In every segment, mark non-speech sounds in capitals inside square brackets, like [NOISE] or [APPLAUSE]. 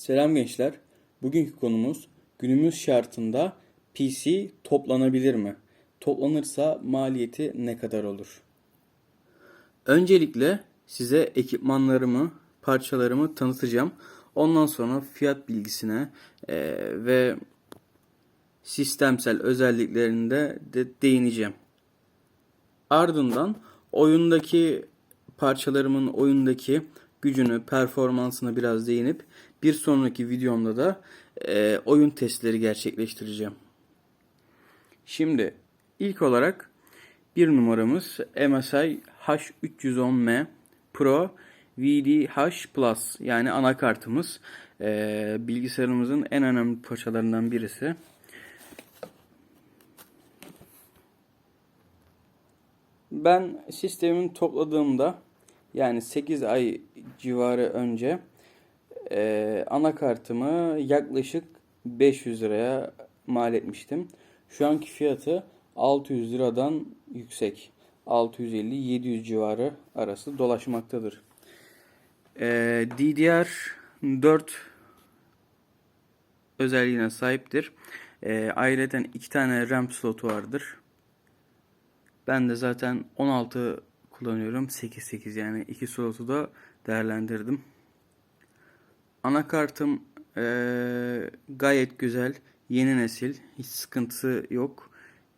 Selam gençler. Bugünkü konumuz günümüz şartında PC toplanabilir mi? Toplanırsa maliyeti ne kadar olur? Öncelikle size ekipmanlarımı, parçalarımı tanıtacağım. Ondan sonra fiyat bilgisine eee, ve sistemsel özelliklerinde de değineceğim. Ardından oyundaki parçalarımın oyundaki gücünü, performansına biraz değinip bir sonraki videomda da e, oyun testleri gerçekleştireceğim. Şimdi ilk olarak bir numaramız MSI H310M Pro VDH Plus yani anakartımız e, bilgisayarımızın en önemli parçalarından birisi. Ben sistemimi topladığımda yani 8 ay civarı önce e, anakartımı yaklaşık 500 liraya mal etmiştim. Şu anki fiyatı 600 liradan yüksek. 650-700 civarı arası dolaşmaktadır. E, DDR4 özelliğine sahiptir. E, ayrıca iki tane RAM slotu vardır. Ben de zaten 16 kullanıyorum. 8-8 yani iki slotu da değerlendirdim. Anakartım eee gayet güzel. Yeni nesil. Hiç sıkıntısı yok.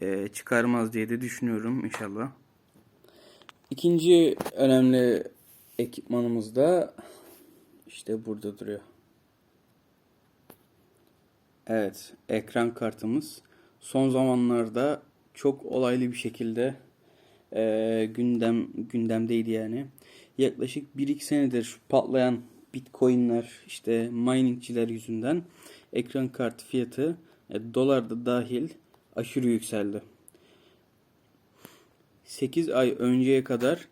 Eee, çıkarmaz diye de düşünüyorum inşallah. İkinci önemli ekipmanımız da işte burada duruyor. Evet, ekran kartımız son zamanlarda çok olaylı bir şekilde e, gündem gündemdeydi yani. Yaklaşık 1-2 senedir şu patlayan bitcoinler işte miningçiler yüzünden ekran kartı fiyatı e, dolar da dahil aşırı yükseldi. 8 ay önceye kadar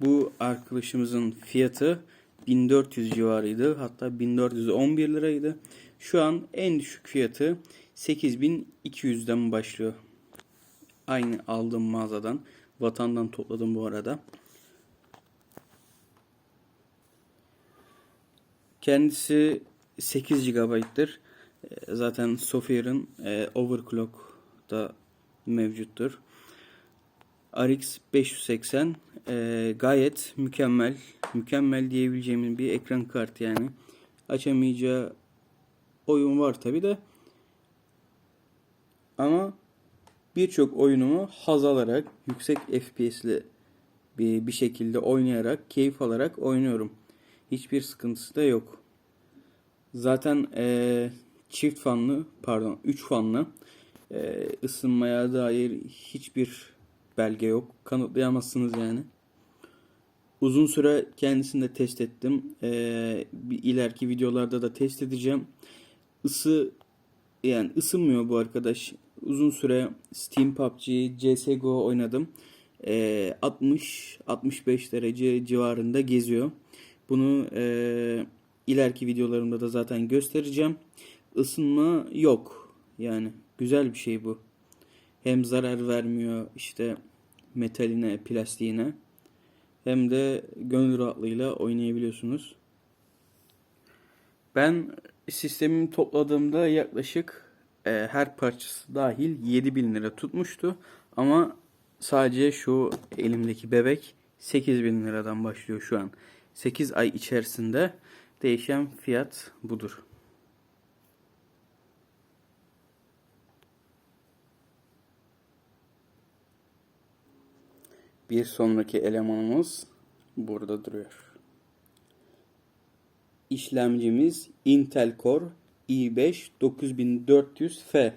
bu arkadaşımızın fiyatı 1400 civarıydı. Hatta 1411 liraydı. Şu an en düşük fiyatı 8200'den başlıyor. Aynı aldığım mağazadan. Vatandan topladım bu arada. Kendisi 8 GB'tır. E, Zaten Sophier'ın e, overclock da mevcuttur. RX 580 e, gayet mükemmel. Mükemmel diyebileceğimiz bir ekran kartı yani. Açamayacağı oyun var tabi de. Ama birçok oyunumu haz alarak, yüksek FPS'li bir, şekilde oynayarak, keyif alarak oynuyorum. Hiçbir sıkıntısı da yok. Zaten eee, çift fanlı, pardon 3 fanlı eee, ısınmaya dair hiçbir belge yok. Kanıtlayamazsınız yani. Uzun süre kendisini de test ettim. Eee, bir ileriki videolarda da test edeceğim. Isı yani ısınmıyor bu arkadaş. Uzun süre Steam PUBG, CSGO oynadım. Ee, 60-65 derece civarında geziyor. Bunu e, ileriki videolarımda da zaten göstereceğim. Isınma yok. Yani güzel bir şey bu. Hem zarar vermiyor işte metaline, plastiğine. Hem de gönül rahatlığıyla oynayabiliyorsunuz. Ben sistemimi topladığımda yaklaşık e, her parçası dahil 7000 lira tutmuştu. Ama sadece şu elimdeki bebek 8000 liradan başlıyor şu an. 8 ay içerisinde değişen fiyat budur. Bir sonraki elemanımız burada duruyor. İşlemcimiz Intel Core i5 9400F.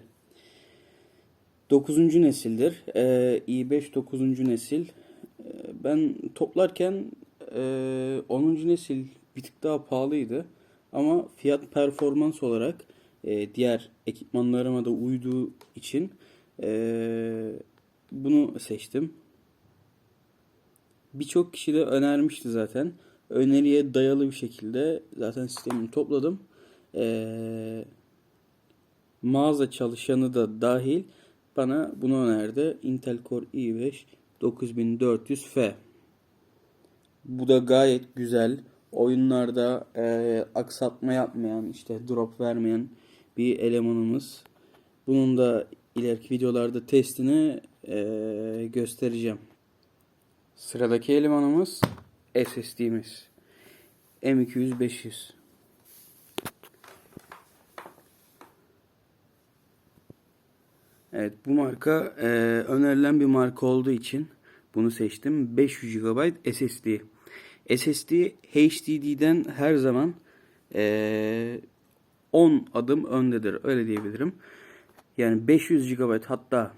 9. nesildir. Ee, i5 9. nesil. Ee, ben toplarken e, 10. nesil bir tık daha pahalıydı. Ama fiyat performans olarak e, diğer ekipmanlarıma da uyduğu için e, bunu seçtim. Birçok kişi de önermişti zaten. Öneriye dayalı bir şekilde zaten sistemimi topladım. Ee, mağaza çalışanı da dahil bana bunu önerdi. Intel Core i5 9400F. Bu da gayet güzel. oyunlarda e, aksatma yapmayan, işte drop vermeyen bir elemanımız. Bunun da ileriki videolarda testini e, göstereceğim. Sıradaki elemanımız SSD'miz. M200 Evet bu marka e, önerilen bir marka olduğu için bunu seçtim. 500 GB SSD. SSD HDD'den her zaman e, 10 adım öndedir. Öyle diyebilirim. Yani 500 GB hatta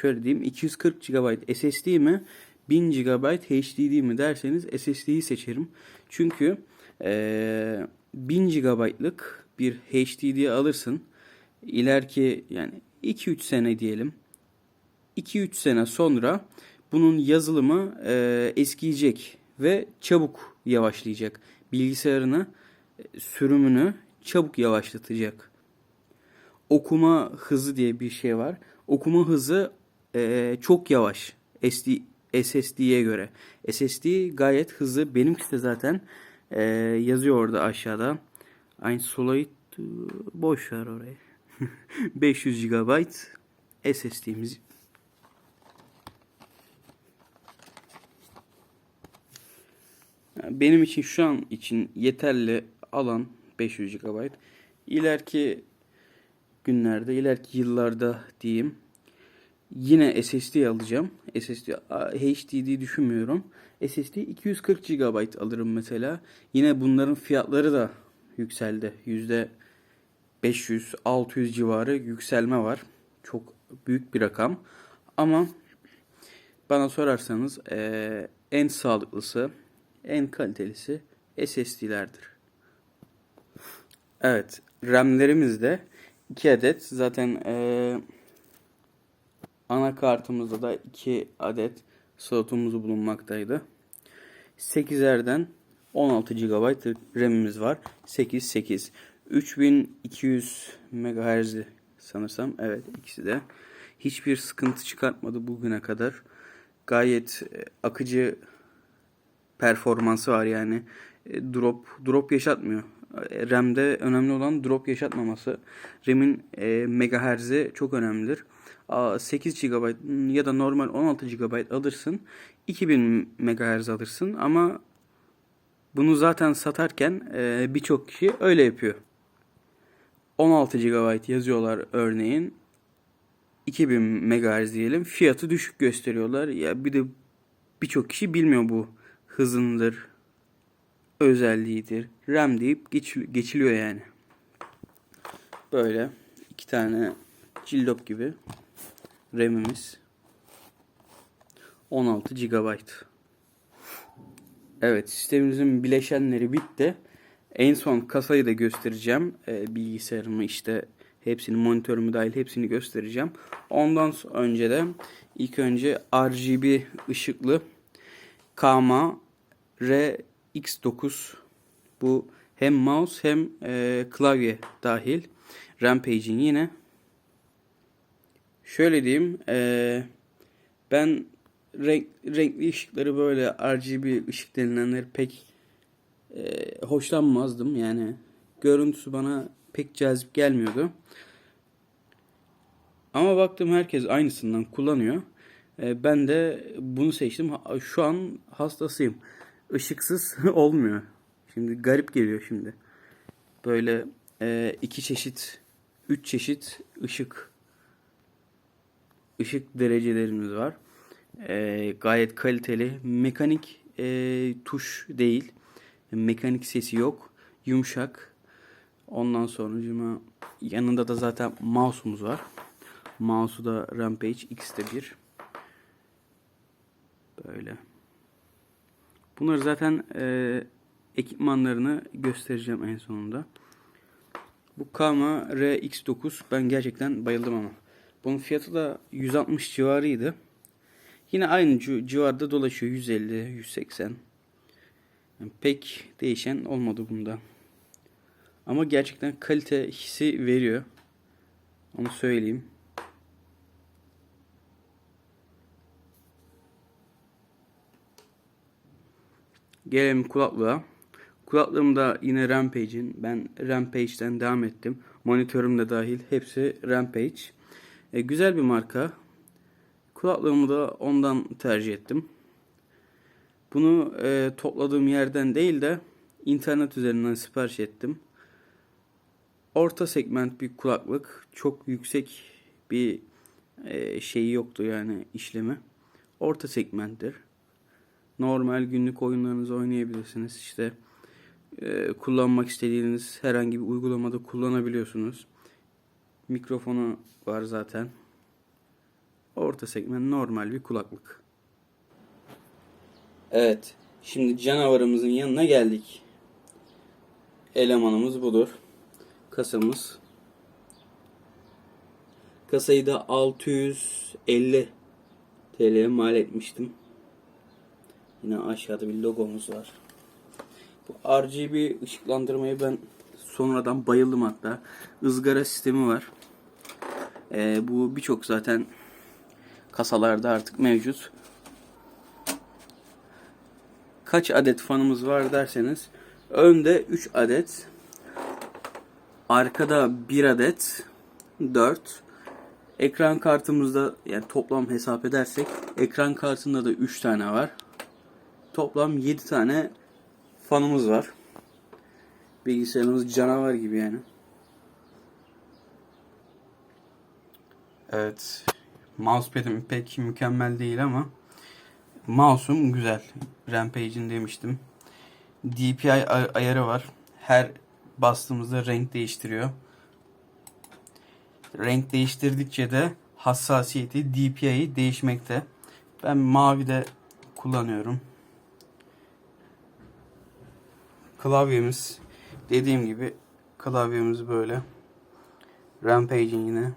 şöyle diyeyim 240 GB SSD mi 1000 GB HDD mi derseniz SSD'yi seçerim. Çünkü e, 1000 GB'lık bir HDD alırsın. İleriki yani 2-3 sene diyelim. 2-3 sene sonra bunun yazılımı e, eskiyecek ve çabuk yavaşlayacak. Bilgisayarını e, sürümünü çabuk yavaşlatacak. Okuma hızı diye bir şey var. Okuma hızı e, çok yavaş SD, SSD'ye göre. SSD gayet hızlı. Benimkisi de zaten e, yazıyor orada aşağıda. Aynı Solid boş ver orayı. 500 GB SSD'miz. Benim için şu an için yeterli alan 500 GB. İleriki günlerde, ileriki yıllarda diyeyim yine SSD alacağım. SSD HDD düşünmüyorum. SSD 240 GB alırım mesela. Yine bunların fiyatları da yükseldi. Yüzde 500-600 civarı yükselme var. Çok büyük bir rakam. Ama bana sorarsanız e, en sağlıklısı, en kalitelisi SSD'lerdir. Evet, RAM'lerimiz de 2 adet. Zaten e, anakartımızda da 2 adet slotumuz bulunmaktaydı. 8'lerden 16 GB RAM'imiz var. 8 8. 3200 MHz sanırsam. Evet ikisi de. Hiçbir sıkıntı çıkartmadı bugüne kadar. Gayet e, akıcı performansı var yani. E, drop drop yaşatmıyor. E, RAM'de önemli olan drop yaşatmaması. RAM'in e, megahertz'i çok önemlidir. 8 GB ya da normal 16 GB alırsın. 2000 MHz alırsın ama bunu zaten satarken e, birçok kişi öyle yapıyor. 16 GB yazıyorlar örneğin. 2000 MHz diyelim. Fiyatı düşük gösteriyorlar. Ya bir de birçok kişi bilmiyor bu hızındır, özelliğidir. RAM deyip geçiliyor yani. Böyle iki tane cillop gibi RAM'imiz 16 GB. Evet sistemimizin bileşenleri bitti. En son kasayı da göstereceğim. E, bilgisayarımı işte hepsini monitörümü dahil hepsini göstereceğim. Ondan önce de ilk önce RGB ışıklı Kama RX9 bu hem mouse hem e, klavye dahil. Rampage'in yine. Şöyle diyeyim. E, ben renk, renkli ışıkları böyle RGB ışık denilenleri pek e, hoşlanmazdım. Yani görüntüsü bana pek cazip gelmiyordu. Ama baktım herkes aynısından kullanıyor. E, ben de bunu seçtim. Şu an hastasıyım. Işıksız [LAUGHS] olmuyor. Şimdi garip geliyor şimdi. Böyle e, iki çeşit, üç çeşit ışık ışık derecelerimiz var. E, gayet kaliteli. Mekanik e, tuş değil. Mekanik sesi yok. Yumuşak. Ondan sonra yanında da zaten mouse'umuz var. Mouse'u da Rampage X'te bir. Böyle. Bunları zaten e, ekipmanlarını göstereceğim en sonunda. Bu Kama RX9 ben gerçekten bayıldım ama. Bunun fiyatı da 160 civarıydı. Yine aynı civarda dolaşıyor 150, 180. Pek değişen olmadı bunda. Ama gerçekten kalite hissi veriyor. Onu söyleyeyim. Gelelim kulaklığa. Kulaklığım da yine Rampage'in. Ben Rampage'den devam ettim. Monitörüm de dahil. Hepsi Rampage. E, güzel bir marka. Kulaklığımı da ondan tercih ettim. Bunu e, topladığım yerden değil de internet üzerinden sipariş ettim. Orta segment bir kulaklık. Çok yüksek bir e, şeyi yoktu yani işlemi. Orta segmenttir. Normal günlük oyunlarınızı oynayabilirsiniz. İşte e, kullanmak istediğiniz herhangi bir uygulamada kullanabiliyorsunuz. Mikrofonu var zaten. Orta segment normal bir kulaklık. Evet. Şimdi canavarımızın yanına geldik. Elemanımız budur. Kasamız. Kasayı da 650 TL'ye mal etmiştim. Yine aşağıda bir logomuz var. Bu RGB ışıklandırmayı ben sonradan bayıldım hatta. Izgara sistemi var. Ee, bu birçok zaten kasalarda artık mevcut. Kaç adet fanımız var derseniz önde 3 adet arkada 1 adet 4 ekran kartımızda yani toplam hesap edersek ekran kartında da 3 tane var. Toplam 7 tane fanımız var. Bilgisayarımız canavar gibi yani. Evet. Mousepad'im pek mükemmel değil ama mouse'um güzel. Rampage'in demiştim. DPI ay- ayarı var. Her bastığımızda renk değiştiriyor. Renk değiştirdikçe de hassasiyeti DPI'yi değişmekte. Ben mavide kullanıyorum. Klavyemiz dediğim gibi klavyemiz böyle. Rampage'in yine.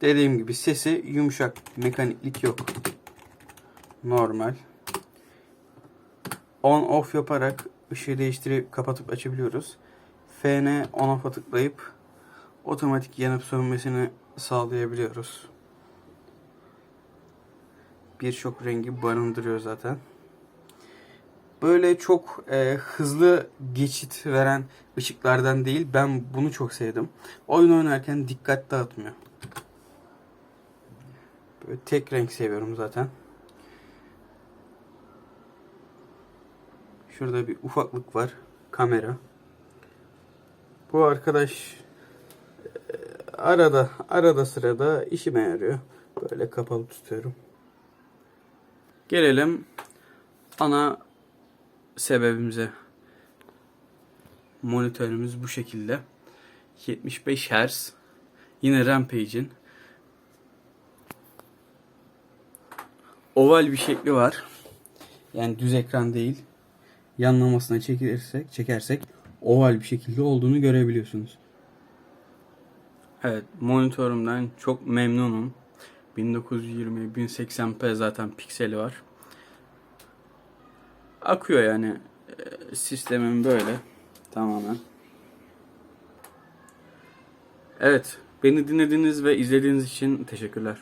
Dediğim gibi sesi yumuşak. Mekaniklik yok. Normal. On off yaparak ışığı değiştirip kapatıp açabiliyoruz. FN on off'a tıklayıp otomatik yanıp sönmesini sağlayabiliyoruz. Birçok rengi barındırıyor zaten. Böyle çok e, hızlı geçit veren ışıklardan değil. Ben bunu çok sevdim. Oyun oynarken dikkat dağıtmıyor. Böyle tek renk seviyorum zaten. Şurada bir ufaklık var. Kamera. Bu arkadaş e, arada arada sırada işime yarıyor. Böyle kapalı tutuyorum. Gelelim ana sebebimize. Monitörümüz bu şekilde. 75 Hz. Yine Rampage'in oval bir şekli var. Yani düz ekran değil. Yanlamasına çekersek, çekersek oval bir şekilde olduğunu görebiliyorsunuz. Evet, monitörümden çok memnunum. 1920 1080p zaten pikseli var. Akıyor yani. Ee, Sistemim böyle tamamen. Evet, beni dinlediğiniz ve izlediğiniz için teşekkürler.